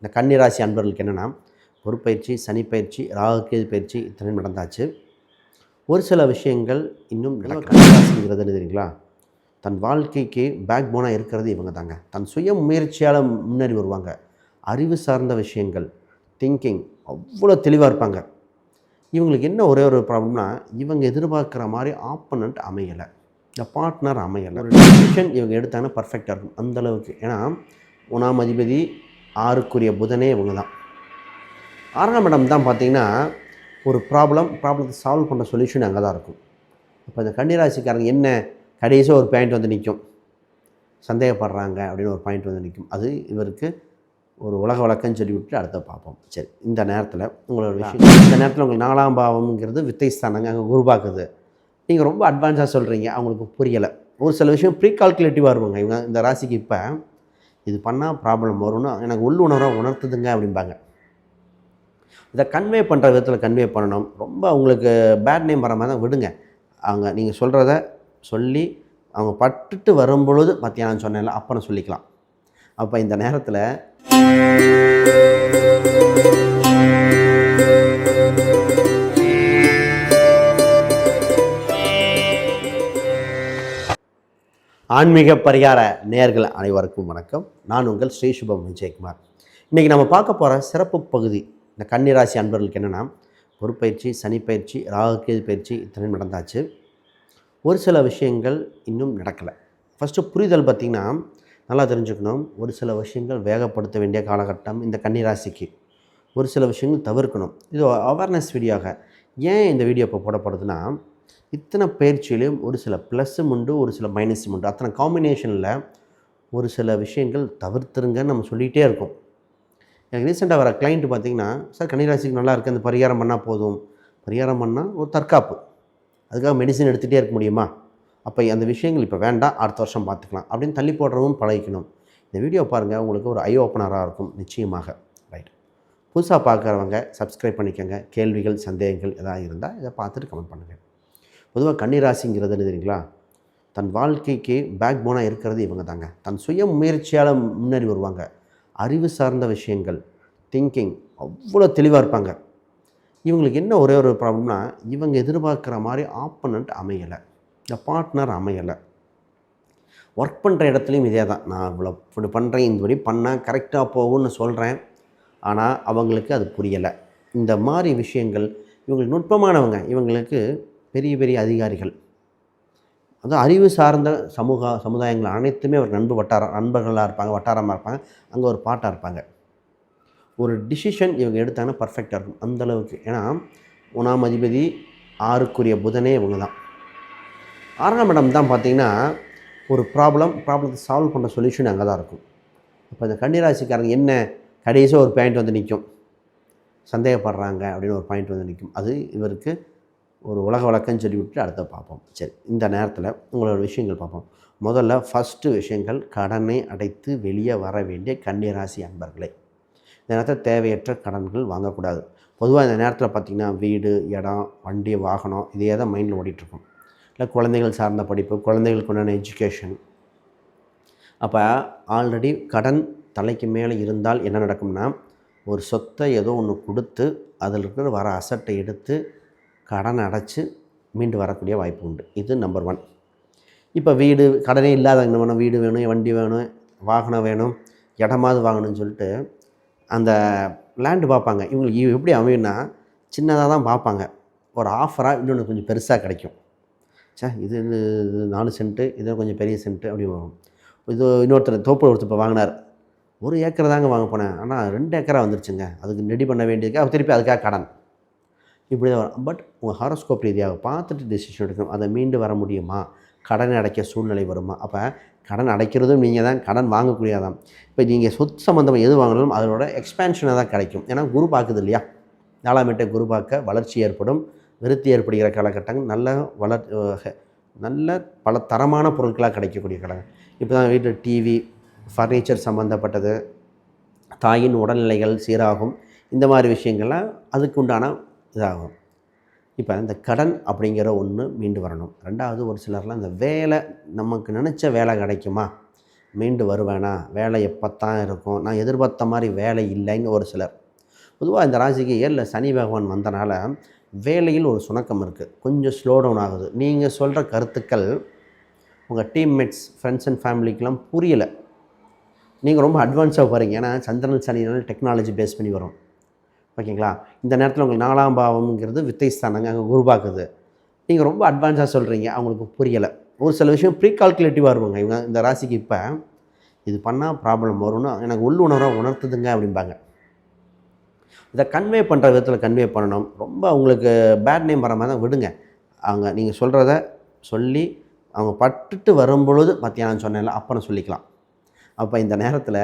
இந்த கன்னிராசி அன்பர்களுக்கு என்னென்னா பொறுப்பயிற்சி சனிப்பயிற்சி ராகுகேது பயிற்சி இத்தனை நடந்தாச்சு. ஒரு சில விஷயங்கள் இன்னும் கன்னிராசிங்கிறது என்ன தெரியுங்களா? தன் வாழ்க்கைக்கு பேக் போனாக இருக்கிறது இவங்க தாங்க தன் சுய முயற்சியால் முன்னேறி வருவாங்க. அறிவு சார்ந்த விஷயங்கள் திங்கிங் அவ்வளோ தெளிவாக இருப்பாங்க. இவங்களுக்கு என்ன ஒரே ஒரு ப்ராப்ளம்னா இவங்க எதிர்பார்க்குற மாதிரி ஆப்பனண்ட் அமையலை. இந்த பார்ட்னர் அமையலை. ஒரு டிசிஷன் இவங்க எடுத்தாங்கன்னா பர்ஃபெக்டாக இருக்கும். அந்த அளவுக்கு. ஏன்னா ஒன்றாம் அதிபதி ஆறுக்குரிய புதனே இவங்க தான் ஆறாம் இடம் தான் பார்த்தீங்கன்னா ஒரு ப்ராப்ளம் ப்ராப்ளத்தை சால்வ் பண்ணுற சொல்யூஷன் அங்கே தான் இருக்கும். இப்போ இந்த கன்னிராசிக்காரங்க என்ன கடைசியாக ஒரு பாயிண்ட் வந்து நிற்கும் சந்தேகப்படுறாங்க அப்படின்னு ஒரு பாயிண்ட் வந்து நிற்கும் அது இவருக்கு ஒரு உலக வழக்கம்னு சொல்லி விட்டு அடுத்த பார்ப்போம். சரி இந்த நேரத்தில் உங்களோட விஷயம் இந்த நேரத்தில் உங்களுக்கு நாலாம் பாவம்ங்கிறது வித்தை ஸ்தானங்க அங்கே உருவாக்குது. நீங்கள் ரொம்ப அட்வான்ஸாக சொல்கிறீங்க அவங்களுக்கு புரியலை. ஒரு சில விஷயம் ப்ரீ கால்குலேட்டிவாக இருப்பாங்க இவங்க இந்த ராசிக்கு இப்போ இது பண்ணால் ப்ராப்ளம் வரும்னு எனக்கு உள்ளுணர்வாக உணர்த்துதுங்க அப்படிம்பாங்க. இதை கன்வே பண்ணுற விதத்தில் கன்வே பண்ணணும். ரொம்ப அவங்களுக்கு பேட் நேம் வர மாதிரி தான் விடுங்க. அவங்க நீங்கள் சொல்கிறத சொல்லி அவங்க பட்டுட்டு வரும்பொழுது மத்தியானம் சொன்னேன்ல அப்புறம் சொல்லிக்கலாம். அப்போ இந்த நேரத்தில் ஆன்மீக பரிகார நேர்கள் அனைவருக்கும் வணக்கம். நான் உங்கள் ஸ்ரீ சுபம் விஜயகுமார். இன்றைக்கி நம்ம பார்க்க போகிற சிறப்பு பகுதி இந்த கன்னிராசி அன்பர்களுக்கு என்னென்னா பொறுப்பயிற்சி சனிப்பயிற்சி ராகுக்கேது பயிற்சி இத்தனை நடந்தாச்சு. ஒரு சில விஷயங்கள் இன்னும் நடக்கலை. ஃபஸ்ட்டு புரிதல் பார்த்திங்கன்னா நல்லா தெரிஞ்சுக்கணும். ஒரு சில விஷயங்கள் வேகப்படுத்த வேண்டிய காலகட்டம் இந்த கன்னிராசிக்கு. ஒரு சில விஷயங்கள் தவிர்க்கணும். இது அவேர்னஸ் வீடியோவாக ஏன் இந்த வீடியோ இப்போ போடப்படுதுன்னா இத்தனை பயிற்சியிலையும் ஒரு சில ப்ளஸ்ஸும் உண்டு ஒரு சில மைனஸும் உண்டு. அத்தனை காம்பினேஷனில் ஒரு சில விஷயங்கள் தவிர்த்துருங்கன்னு நம்ம சொல்லிகிட்டே இருக்கோம். எனக்கு ரீசெண்டாக வர கிளைண்ட் பார்த்தீங்கன்னா சார் கன்னிராசிக்கு நல்லா இருக்குது அந்த பரிகாரம் பண்ணால் போதும். பரிகாரம் பண்ணால் ஒரு தற்காப்பு. அதுக்காக மெடிசன் எடுத்துகிட்டே இருக்க முடியுமா? அப்போ அந்த விஷயங்கள் இப்போ வேண்டாம் அடுத்த வருஷம் பார்த்துக்கலாம் அப்படின்னு தள்ளி போடுறவும் பழகிக்கணும். இந்த வீடியோ பாருங்கள் உங்களுக்கு ஒரு ஐ ஓப்பனராக இருக்கும் நிச்சயமாக. ரைட் புதுசாக பார்க்குறவங்க சப்ஸ்கிரைப் பண்ணிக்கோங்க. கேள்விகள் சந்தேகங்கள் எதாவது இருந்தால் இதை பார்த்துட்டு கமெண்ட் பண்ணுங்கள் பொதுவாக கன்னிராசிங்கிறது என்ன தெரியுங்களா? தன் வாழ்க்கைக்கு பேக் போனாக இருக்கிறது இவங்க தாங்க. தன் சுய முயற்சியால் முன்னேறி வருவாங்க. அறிவு சார்ந்த விஷயங்கள் திங்கிங் அவ்வளோ தெளிவாக இருப்பாங்க. இவங்களுக்கு என்ன ஒரே ஒரு ப்ராப்ளம்னா இவங்க எதிர்பார்க்குற மாதிரி ஆப்பனண்ட் அமையலை. இந்த பார்ட்னர் அமையலை. ஒர்க் பண்ணுற இடத்துலையும் இதே தான். நான் இவ்வளோ இப்படி பண்ணுறேன் இந்தபடி பண்ணால் கரெக்டாக போகும்னு சொல்கிறேன் ஆனால் அவங்களுக்கு அது புரியலை. இந்த மாதிரி விஷயங்கள் இவங்களுக்கு நுட்பமானவங்க. இவங்களுக்கு பெரிய பெரிய அதிகாரிகள். அது அறிவு சார்ந்த சமூக சமுதாயங்கள் அனைத்துமே ஒரு நண்பு வட்டாரம் நண்பர்களாக இருப்பாங்க வட்டாரமாக இருப்பாங்க. அங்கே ஒரு பாட்டாக இருப்பாங்க. ஒரு டிசிஷன் இவங்க எடுத்தாங்கன்னா பர்ஃபெக்டாக இருக்கும். அந்த அளவுக்கு. ஏன்னா ஒன்றாம் அதிபதி ஆறுக்குரிய புதனே இவங்க தான் ஆறாம் இடம் தான் பார்த்தீங்கன்னா ஒரு ப்ராப்ளம் ப்ராப்ளத்தை சால்வ் பண்ணுற சொல்யூஷன் அங்கே தான் இருக்கும். இப்போ இந்த கன்னிராசிக்காரங்க என்ன கடைசியாக ஒரு பாயிண்ட் வந்து நிற்கும் சந்தேகப்படுறாங்க அப்படின்னு ஒரு பாயிண்ட் வந்து நிற்கும் அது இவருக்கு ஒரு உலக வழக்கம்னு சொல்லி விட்டு அடுத்த பார்ப்போம். சரி இந்த நேரத்தில் உங்களோட விஷயங்கள் பார்ப்போம். முதல்ல ஃபஸ்ட்டு விஷயங்கள் கடனை அடைத்து வெளியே வர வேண்டிய கன்னிராசி அன்பர்களே. இந்த நேரத்தில் தேவையற்ற கடன்கள் வாங்கக்கூடாது. பொதுவாக இந்த நேரத்தில் பார்த்திங்கன்னா வீடு இடம் வண்டி வாகனம் இதே தான் மைண்டில் ஓடிட்டுருக்கும். இல்லை குழந்தைகள் சார்ந்த படிப்பு குழந்தைகளுக்கு உண்டான எஜுகேஷன் அப்போ ஆல்ரெடி கடன் தலைக்கு மேலே இருந்தால் என்ன நடக்கும்னா ஒரு சொத்தை ஏதோ ஒன்று கொடுத்து அதில் இருக்கிற வர அசட்டை எடுத்து கடன் அடைச்சி மீண்டு வரக்கூடிய வாய்ப்பு உண்டு. இது நம்பர் ஒன் இப்போ வீடு கடனே இல்லாதவங்க என்ன வேணும்? வீடு வேணும் வண்டி வேணும் வாகனம் வேணும் இடமாவது வாங்கணும்னு சொல்லிட்டு அந்த லேண்டு பார்ப்பாங்க. இவங்களுக்கு எப்படி அமையும்னா சின்னதாக தான் பார்ப்பாங்க. ஒரு ஆஃபராக இன்னொன்று கொஞ்சம் பெருசாக கிடைக்கும். சே இது இது நாலு சென்ட்டு இது கொஞ்சம் பெரிய சென்ட்டு அப்படி வரும். இது இன்னொருத்தர் தோப்பு ஒருத்தர் இப்போ வாங்கினார். ஒரு ஏக்கரை தாங்க வாங்க போனேன். ஆனால் ரெண்டு ஏக்கரா வந்துருச்சுங்க. அதுக்கு ரெடி பண்ண வேண்டியதுக்காக திருப்பி அதுக்காக கடன். இப்படி தான் வரும். பட் உங்கள் ஹாரோஸ்கோப் ரீதியாக பார்த்துட்டு டிசிஷன் எடுக்கணும். அதை மீண்டு வர முடியுமா? கடன் அடைக்க சூழ்நிலை வருமா? அப்போ கடன் அடைக்கிறதும் நீங்கள் தான். கடன் வாங்கக்கூடியதான் இப்போ நீங்கள் சொத்து சம்மந்தமாக எது வாங்கினாலும் அதோட எக்ஸ்பேன்ஷனாக தான் கிடைக்கும். ஏன்னா குரு பார்க்குது இல்லையா? நாலாம் எட்டை குரு பார்க்க வளர்ச்சி ஏற்படும். விருத்தி ஏற்படுகிற காலகட்டங்கள் நல்ல வளர் நல்ல பல தரமான பொருட்களாக கிடைக்கக்கூடிய காலங்கள் இப்போ தான் வீட்டில் டிவி ஃபர்னிச்சர் சம்மந்தப்பட்டது தாயின் உடல்நிலைகள் சீராகும். இந்த மாதிரி விஷயங்கள்லாம் அதுக்கு உண்டான இதாகும். இப்போ இந்த கடன் அப்படிங்கிற ஒன்று மீண்டு வரணும். ரெண்டாவது ஒரு சிலர்லாம் இந்த வேலை நமக்கு நினச்ச வேலை கிடைக்குமா? மீண்டு வருவேனா? வேலை எப்போத்தான் இருக்கும்? நான் எதிர்பார்த்த மாதிரி வேலை இல்லைங்க ஒரு சிலர். பொதுவாக இந்த ராசிக்கு ஏழில் சனி பகவான் வந்தனால வேலையில் ஒரு சுணக்கம் இருக்குது கொஞ்சம் ஸ்லோ டவுன் ஆகுது. நீங்கள் சொல்கிற கருத்துக்கள் உங்கள் டீம்மேட்ஸ் ஃப்ரெண்ட்ஸ் அண்ட் ஃபேமிலிக்கெலாம் புரியலை. நீங்கள் ரொம்ப அட்வான்ஸாக போகிறீங்க ஏன்னா சந்திரன் சனினால டெக்னாலஜி பேஸ் பண்ணி வரும். ஓகேங்களா? இந்த நேரத்தில் உங்களுக்கு நாலாம் பாவம்ங்கிறது வித்தை ஸ்தானங்க அங்கே உருவாக்குது நீங்கள் ரொம்ப அட்வான்ஸாக சொல்கிறீங்க அவங்களுக்கு புரியலை. ஒரு சில விஷயம் ப்ரீ கால்குலேட்டிவாக இருப்பாங்க இவங்க இந்த ராசிக்கு இப்போ இது பண்ணால் ப்ராப்ளம் வரும்னு எனக்கு உள்ளுணர்வாக உணர்த்துதுங்க அப்படிம்பாங்க. இதை கன்வே பண்ணுற விதத்தில் கன்வே பண்ணணும். ரொம்ப அவங்களுக்கு பேட் நேம் வர மாதிரி தான் விடுங்க. அவங்க நீங்கள் சொல்கிறத சொல்லி அவங்க பட்டுட்டு வரும்பொழுது மத்தியானம் சொன்னேன்ல அப்புறம் சொல்லிக்கலாம். அப்போ இந்த நேரத்தில்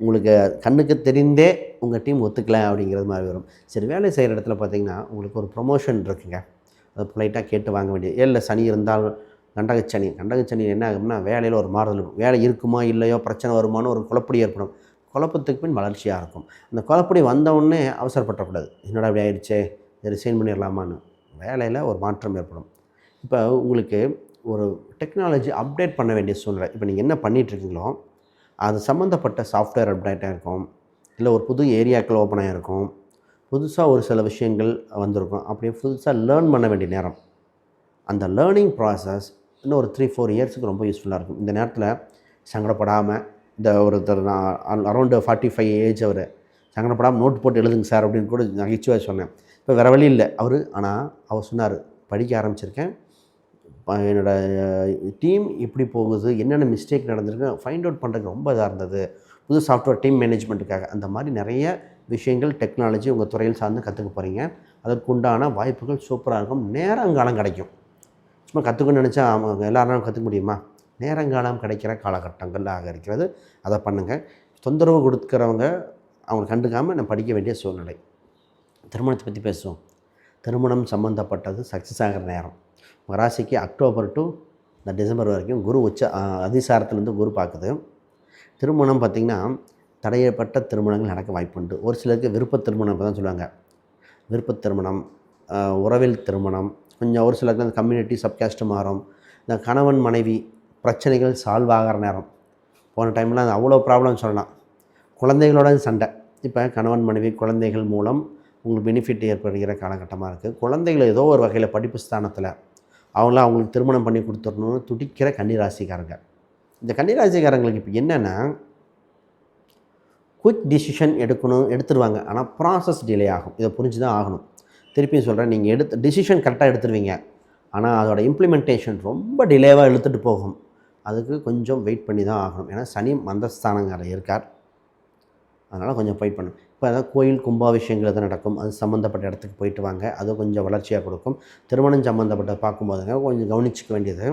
உங்களுக்கு கண்ணுக்கு தெரிந்தே உங்கள் டீம் ஒத்துக்கல அப்படிங்கிறது மாதிரி வரும். சரி வேலை செய்கிற இடத்துல பார்த்தீங்கன்னா உங்களுக்கு ஒரு ப்ரொமோஷன் இருக்குங்க. அதை பொலைட்டாக கேட்டு வாங்க வேண்டியது இல்லை சனி இருந்தால் கண்டகச்சனி கண்டகச்சனி என்ன ஆகும்னா வேலையில் ஒரு மாறுதல் இருக்கும் வேலை இருக்குமா இல்லையோ பிரச்சனை வருமானோ ஒரு குழப்படி ஏற்படும். குழப்பத்துக்கு பின் வளர்ச்சியாக இருக்கும். அந்த குழப்படி வந்தவுடனே அவசரப்படக்கூடாது. என்னடா அப்படி ஆயிடுச்சே? இதை ரிசைன் பண்ணிடலாமான்னு. வேலையில் ஒரு மாற்றம் ஏற்படும். இப்போ உங்களுக்கு ஒரு டெக்னாலஜி அப்டேட் பண்ண வேண்டிய சூழ்நிலை. இப்போ நீங்கள் என்ன பண்ணிகிட்ருக்கீங்களோ அது சம்மந்தப்பட்ட சாஃப்ட்வேர் அப்டேட்டாக இருக்கும். இல்லை ஒரு புது ஏரியாக்கள் ஓப்பன் ஆகிருக்கும் புதுசாக ஒரு சில விஷயங்கள் வந்திருக்கும். அப்படியே புதுசாக லேர்ன் பண்ண வேண்டிய நேரம். அந்த லேர்னிங் ப்ராசஸ் இன்னும் ஒரு த்ரீ ஃபோர் இயர்ஸுக்கு ரொம்ப யூஸ்ஃபுல்லாக இருக்கும். இந்த நேரத்தில் சங்கடப்படாமல் இந்த ஒருத்தர் நான் அரௌண்டு ஃபார்ட்டி ஃபைவ் ஏஜ் அவர் சங்கடப்படாமல் நோட் போட்டு எழுதுங்க சார் அப்படின்னு கூட நகைச்சுவாக சொன்னேன். இப்போ வேறு வழி இல்லை. அவர் ஆனால் அவர் சொன்னார் படிக்க ஆரம்பிச்சிருக்கேன். என்னோடய டீம் இப்படி போகுது என்னென்ன மிஸ்டேக் நடந்திருக்கு ஃபைண்ட் அவுட் பண்ணுறதுக்கு ரொம்ப இதாக இருந்தது. புது சாஃப்ட்வேர் டீம் மேனேஜ்மெண்ட்டுக்காக அந்த மாதிரி நிறைய விஷயங்கள் டெக்னாலஜி உங்கள் துறையில் சார்ந்து கற்றுக்க போகிறீங்க அதற்குண்டான வாய்ப்புகள் சூப்பராக இருக்கும். நேரங்காலம் கிடைக்கும். சும்மா கற்றுக்கணும்னு நினச்சா அவங்க எல்லாரும் கற்றுக்க முடியுமா? நேரங்காலம் கிடைக்கிற காலகட்டங்கள் ஆக இருக்கிறது. அதை பண்ணுங்கள் தொந்தரவு கொடுக்குறவங்க அவங்களை கண்டுக்காமல் நான் படிக்க வேண்டிய சூழ்நிலை. திருமணத்தை பற்றி பேசுவோம். திருமணம் சம்மந்தப்பட்டது சக்ஸஸ் ஆகிற நேரம். ராசிக்கு அக்டோபர் டு இந்த டிசம்பர் வரைக்கும் குரு உச்ச அதிசாரத்துலேருந்து குரு பார்க்குது. திருமணம் பார்த்திங்கன்னா தடையப்பட்ட திருமணங்கள் நடக்க வாய்ப்புண்டு. ஒரு சிலருக்கு விருப்ப திருமணம் தான் சொல்லுவாங்க. விருப்ப திருமணம் உறவில் திருமணம் கொஞ்சம் ஒரு சிலருக்கு அந்த கம்யூனிட்டி சப்காஸ்ட்டு மாறும். இந்த கணவன் மனைவி பிரச்சனைகள் சால்வ் ஆகிற நேரம். போன டைம்லாம் அது அவ்வளோ ப்ராப்ளம் சொல்லலாம். குழந்தைகளோட சண்டை. இப்போ கணவன் மனைவி குழந்தைகள் மூலம் உங்களுக்கு பெனிஃபிட் ஏற்படுகிற காலகட்டமாக இருக்குது குழந்தைகள் ஏதோ ஒரு வகையில் படிப்பு ஸ்தானத்தில் அவங்களாம் அவங்களுக்கு திருமணம் பண்ணி கொடுத்துடணும்னு துடிக்கிற கன்னிராசிக்காரங்க. இந்த கன்னிராசிக்காரங்களுக்கு இப்போ என்னென்னா குயிக் டிசிஷன் எடுக்கணும் எடுத்துருவாங்க. ஆனால் ப்ராசஸ் டிலே ஆகும். இதை புரிஞ்சு தான் ஆகணும். திருப்பியும் சொல்கிறேன் நீங்கள் எடுத்து டிசிஷன் கரெக்டாக எடுத்துருவீங்க. ஆனால் அதோட இம்ப்ளிமெண்டேஷன் ரொம்ப டிலேவாக இழுத்துட்டு போகும். அதுக்கு கொஞ்சம் வெயிட் பண்ணி தான் ஆகணும். ஏன்னா சனி மந்தஸ்தானங்கார இருக்கார். அதனால் கொஞ்சம் வெயிட் பண்ணும் இப்போ அதான் கோயில் கும்பாபிஷேகங்கள் எது நடக்கும். அது சம்மந்தப்பட்ட இடத்துக்கு போயிட்டு வாங்க. அது கொஞ்சம் வளர்ச்சியாக கொடுக்கும். திருமணம் சம்மந்தப்பட்ட பார்க்கும்போதுங்க கொஞ்சம் கவனிச்சிக்க வேண்டியது.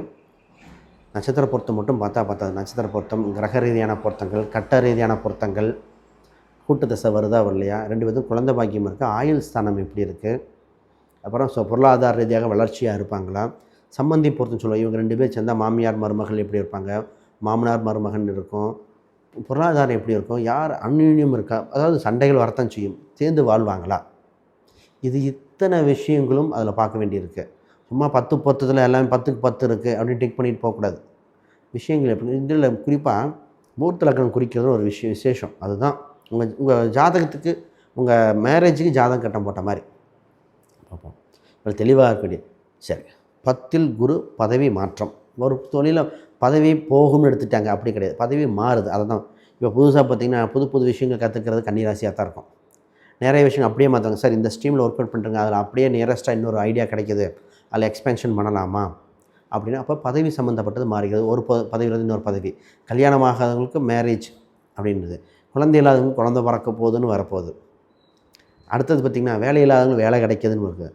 நட்சத்திர பொருத்தம் மட்டும் பார்த்தா பார்த்தாது நட்சத்திர பொருத்தம் கிரக ரீதியான பொருத்தங்கள் கட்ட ரீதியான பொருத்தங்கள் கூட்டு தசை வருதா வரலையா? ரெண்டு பேரும் குழந்தை பாக்கியம் இருக்குது ஆயுள் ஸ்தானம் எப்படி இருக்குது அப்புறம் ஸோ பொருளாதார ரீதியாக வளர்ச்சியாக இருப்பாங்களா? சம்பந்தி பொருத்தம் சொல்லுவோம். இவங்க ரெண்டு பேர் சேர்ந்தால் மாமியார் மருமகள் எப்படி இருப்பாங்க? மாமனார் மருமகன் இருக்கும். பொருளாதாரம் எப்படி இருக்கும்? யார் அந்யுன்யம் இருக்கா? அதாவது சண்டைகள் வரத்தான் செய்யும். சேர்ந்து வாழ்வாங்களா? இது இத்தனை விஷயங்களும் அதில் பார்க்க வேண்டியிருக்கு. சும்மா பத்து பத்துத்தில் எல்லாமே பத்துக்கு பத்து இருக்குது அப்படின்னு டிக் பண்ணிட்டு போகக்கூடாது. விஷயங்கள் எப்படி? இதில் குறிப்பாக மூர்த்த லக்னம் குறிக்கிறது ஒரு விஷயம் விசேஷம். அதுதான். உங்கள் உங்கள் ஜாதகத்துக்கு உங்கள் மேரேஜுக்கு ஜாதகம் கட்டம் போட்ட மாதிரி. பார்ப்போம். இப்போ தெளிவாக இருக்கக்கூடிய சரி. பத்தில் குரு பதவி மாற்றம். ஒரு தொழிலை பதவி போகும்னு எடுத்துட்டாங்க. அப்படி கிடையாது. பதவி மாறுது. அதை தான் இப்போ புதுசாக பார்த்தீங்கன்னா புது புது விஷயங்கள் கற்றுக்கிறது கன்னிராசியாக தான் இருக்கும். நிறைய விஷயம் அப்படியே மாற்றுவாங்க சார் இந்த ஸ்ட்ரீமில் ஒர்க் அவுட் பண்ணுறங்க அதில் அப்படியே நியரஸ்ட்டாக இன்னொரு ஐடியா கிடைக்கிது. அதில் எக்ஸ்பென்ஷன் பண்ணலாமா? அப்படின்னா. அப்போ பதவி சம்மந்தப்பட்டது மாறுகிறது ஒரு ப பதவியிலேருந்து இன்னொரு பதவி. கல்யாணமாகாதவங்களுக்கு மேரேஜ் அப்படின்றது. குழந்தை இல்லாதவங்க குழந்தை பிறக்க போகுதுன்னு வரப்போகுது. அடுத்தது பார்த்திங்கன்னா வேலை இல்லாதவங்களுக்கு வேலை கிடைக்கிதுன்னு இருக்குது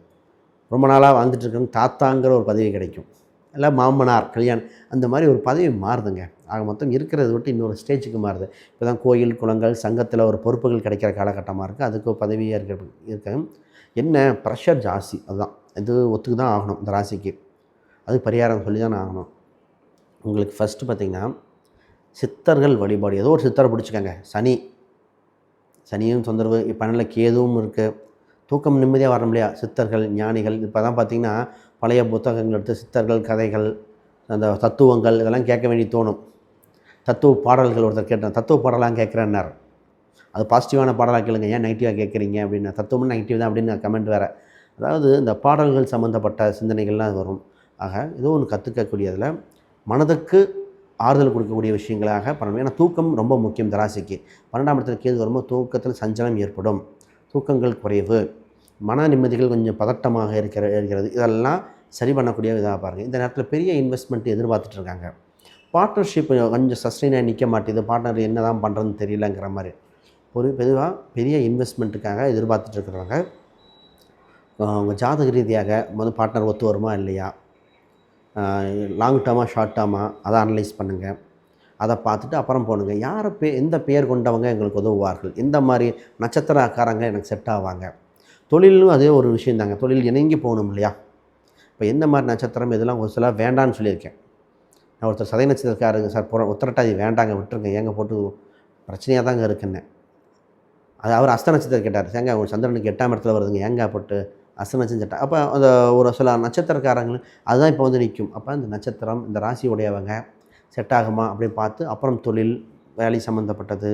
ரொம்ப நாளாக வாழ்ந்துட்டு இருக்கவங்க தாத்தாங்கிற ஒரு பதவி கிடைக்கும். இல்லை மாமனார் கல்யாணம் அந்த மாதிரி ஒரு பதவி மாறுதுங்க. ஆக மொத்தம் இருக்கிறத விட்டு இன்னொரு ஸ்டேஜுக்கு மாறுது. இப்போ தான் கோயில் குளங்கள் சங்கத்தில் ஒரு பொறுப்புகள் கிடைக்கிற காலகட்டமாக இருக்குது அதுக்கு பதவியாக இருக்க இருக்க. என்ன? ப்ரெஷர் ஜாஸ்தி. அதுதான். இது ஒத்துக்கு தான் ஆகணும் இந்த ராசிக்கு. அது பரிகாரம் சொல்லி தான் ஆகணும். உங்களுக்கு ஃபஸ்ட்டு பார்த்திங்கன்னா சித்தர்கள் வழிபாடு. ஏதோ ஒரு சித்தரை பிடிச்சிக்கங்க. சனி. சனியும் தொந்தரவு. இப்போ நல்ல கேதுவும் இருக்குது தூக்கம் நிம்மதியாக வர முடியா சித்தர்கள் ஞானிகள். இப்போ தான் பார்த்திங்கன்னா பழைய புத்தகங்கள் எடுத்து சித்தர்கள் கதைகள் அந்த தத்துவங்கள் இதெல்லாம் கேட்க வேண்டி தோணும். தத்துவ பாடல்கள் ஒருத்தர் கேட்டேன் தத்துவ பாடலாம் கேட்குறேன்னார். அது பாசிட்டிவான பாடலாக கேளுங்க ஏன் நெகட்டிவாக கேட்குறீங்க? அப்படின்னு. தத்துவமும் நெகட்டிவ் தான் அப்படின்னு கமெண்ட் வேறு. அதாவது இந்த பாடல்கள் சம்மந்தப்பட்ட சிந்தனைகள்லாம் வரும். ஆக ஏதோ ஒன்று கற்றுக்கக்கூடியதில் மனதுக்கு ஆறுதல் கொடுக்கக்கூடிய விஷயங்களாக பண்ணணும் ஏன்னா தூக்கம் ரொம்ப முக்கியம் இந்த ராசிக்கு. பன்னெண்டாம் இடத்துல கேது வரும்போது தூக்கத்தில் சஞ்சலம் ஏற்படும். தூக்கங்கள் குறைவு. மன நிம்மதிகள் கொஞ்சம் பதட்டமாக இருக்கிற இருக்கிறது. இதெல்லாம் சரி பண்ணக்கூடிய இதாக பாருங்கள் இந்த நேரத்தில் பெரிய இன்வெஸ்ட்மெண்ட் எதிர்பார்த்துட்டு இருக்காங்க. பார்ட்னர்ஷிப் கொஞ்சம் சஸ்டெயினாக நிற்க மாட்டேது பார்ட்னர் என்ன தான் பண்ணுறதுன்னு தெரியலங்கிற மாதிரி. ஒரு பொதுவாக பெரிய இன்வெஸ்ட்மெண்ட்டுக்காக எதிர்பார்த்துட்டு இருக்கிறவங்க அவங்க ஜாதக ரீதியாக முதல் பார்ட்னர் ஒத்து வருமா இல்லையா? லாங் டேர்மாக ஷார்ட் டேர்மாக அதை அனலைஸ் பண்ணுங்கள் அதை பார்த்துட்டு அப்புறம் போனுங்க யாரை பே எந்த பெயர் கொண்டவங்க எங்களுக்கு உதவுவார்கள்? எந்த மாதிரி நட்சத்திரக்காரங்க எனக்கு செட் ஆவாங்க. தொழிலும் அதே ஒரு விஷயம் தாங்க தொழில் இணங்கி போகணும் இல்லையா? இப்போ எந்த மாதிரி நட்சத்திரம் இதெல்லாம் ஒரு சில வேண்டான்னு சொல்லியிருக்கேன். நான் ஒருத்தர் சதை நட்சத்திரக்காரங்க சார் புற உத்தரட்டாதி வேண்டாங்க விட்டுருங்க. ஏங்க போட்டு பிரச்சனையாக தாங்க இருக்குன்னு. அது அவர் அஸ்த நட்சத்திரம் கேட்டார். ஏங்க ஒரு சந்திரனுக்கு எட்டாம் இடத்துல வருதுங்க. ஏங்க போட்டு அஸ்த நட்சத்திரம் கேட்டால் அப்போ அந்த ஒரு சில நட்சத்திரக்காரங்களும் அதுதான் இப்போ வந்து நிற்கும். அப்போ இந்த நட்சத்திரம் இந்த ராசி உடையவங்க செட் ஆகுமா அப்படின்னு பார்த்து அப்புறம் தொழில் வேலை சம்மந்தப்பட்டது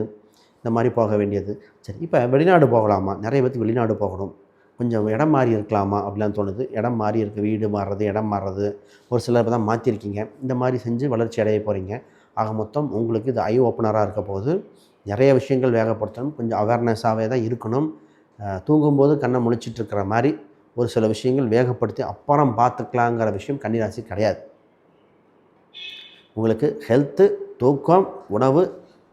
இந்த மாதிரி போக வேண்டியது. சரி இப்போ வெளிநாடு போகலாமா? நிறைய பேர்த்து வெளிநாடு போகணும். கொஞ்சம் இடம் மாறி இருக்கலாமா அப்படிலாம் தோணுது. இடம் மாறி இருக்குது வீடு மாறுறது இடம் மாறுறது. ஒரு சிலர் தான் மாற்றிருக்கீங்க இந்த மாதிரி செஞ்சு வளர்ச்சி அடைய போகிறீங்க ஆக மொத்தம் உங்களுக்கு இது ஐ ஓப்பனராக இருக்க போது நிறைய விஷயங்கள் வேகப்படுத்தணும். கொஞ்சம் அவேர்னஸாகவே தான் இருக்கணும். தூங்கும்போது கண்ணை முழிச்சிட்டு இருக்கிற மாதிரி ஒரு சில விஷயங்கள் வேகப்படுத்தி அப்புறம் பார்த்துக்கலாங்கிற விஷயம் கன்னிராசி கிடையாது. உங்களுக்கு ஹெல்த்து தூக்கம் உணவு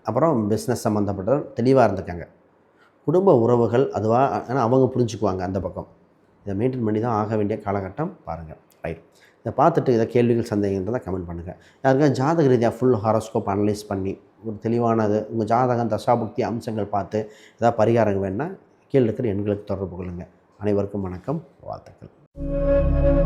அப்புறம் பிஸ்னஸ் சம்மந்தப்பட்ட தெளிவாக இருந்துக்காங்க. குடும்ப உறவுகள் அதுவாக ஏன்னா அவங்க புரிஞ்சுக்குவாங்க அந்த பக்கம். இதை மெயின்டைன் பண்ணி தான் ஆக வேண்டிய காலகட்டம் பாருங்கள் ரைட் இதை பார்த்துட்டு இதை கேள்விகள் சந்தேகன்றதை கமெண்ட் பண்ணுங்கள் யாருக்கா ஜாதக ரீதியாக ஃபுல் ஹாரோஸ்கோப் அனலைஸ் பண்ணி ஒரு தெளிவானது உங்கள் ஜாதகம் தசாபுக்தி அம்சங்கள் பார்த்து ஏதாவது பரிகாரம் வேணுன்னா கீழே இருக்கிற எண்களுக்கு தொடர்பு கொள்ளுங்கள் அனைவருக்கும் வணக்கம் வாழ்த்துக்கள்.